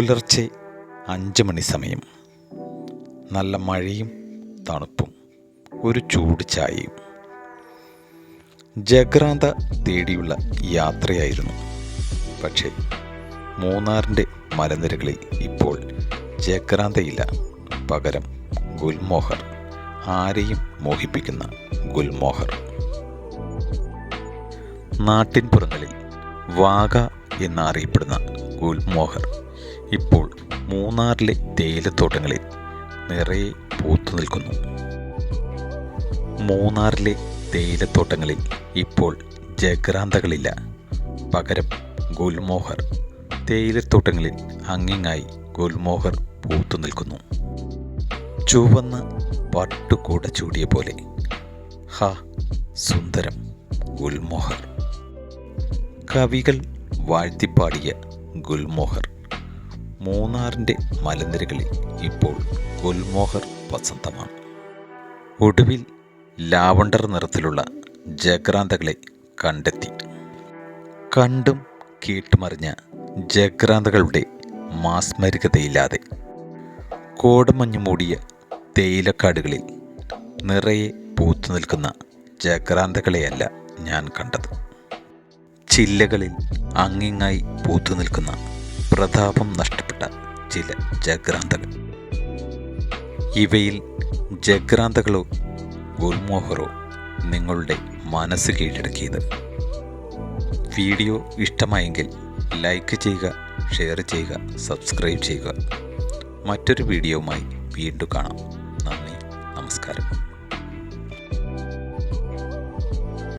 പുലർച്ചെ അഞ്ച് മണി സമയം. നല്ല മഴയും തണുപ്പും ഒരു ചൂട് ചായയും. ജഗ്രാന്ത തേടിയുള്ള യാത്രയായിരുന്നു. പക്ഷേ മൂന്നാറിന്റെ മലനിരകളിൽ ഇപ്പോൾ ജഗ്രാന്തയില്ല. പകരം ഗുൽമോഹർ ആരെയും മോഹിപ്പിക്കുന്ന ഗുൽമോഹർ. നാട്ടിൻപുറങ്ങളിൽ വാഗ എന്നറിയപ്പെടുന്ന ഗുൽമോഹർ. ഇപ്പോൾ മൂന്നാറിലെ തേയിലത്തോട്ടങ്ങളിൽ നിറയെ പൂത്തു നിൽക്കുന്നു. മൂന്നാറിലെ തേയിലത്തോട്ടങ്ങളിൽ ഇപ്പോൾ ജഗ്രാന്തകളില്ല പകരം ഗുൽമോഹർ. തേയിലത്തോട്ടങ്ങളിൽ അങ്ങിങ്ങായി ഗുൽമോഹർ പൂത്തു നിൽക്കുന്നു. ചുവന്ന പട്ടുകൂട ചൂടിയ പോലെ. ഹ സുന്ദരം ഗുൽമോഹർ. കവികൾ വാഴ്ത്തിപ്പാടിയ ഗുൽമോഹർ. മൂന്നാറിന്റെ മലനിരകളിൽ ഇപ്പോൾ ഗുൽമോഹർ വസന്തമാണ്. ഒടുവിൽ ലാവണ്ടർ നിറത്തിലുള്ള ജഗ്രാന്തകളെ കണ്ടെത്തി. കണ്ടും കേട്ടുമറിഞ്ഞ ജഗ്രാന്തകളുടെ മാസ്മരികതയില്ലാതെ കോടമഞ്ഞു മൂടിയ തേയിലക്കാടുകളിൽ നിറയെ പൂത്തു നിൽക്കുന്ന ജഗ്രാന്തകളെയല്ല ഞാൻ കണ്ടത്. ചില്ലകളിൽ അങ്ങിങ്ങായി പൂത്തു നിൽക്കുന്ന പ്രതാപം നഷ്ടപ്പെട്ട. ചില ജഗ്രാന്തകൾ. ഇവയിൽ ജഗ്രാന്തകളോ ഗുൽമോഹറോ നിങ്ങളുടെ മനസ്സ് കീഴടക്കിയത്. വീഡിയോ ഇഷ്ടമായെങ്കിൽ ലൈക്ക് ചെയ്യുക ഷെയർ ചെയ്യുക സബ്സ്ക്രൈബ് ചെയ്യുക. മറ്റൊരു വീഡിയോവുമായി വീണ്ടും കാണാം.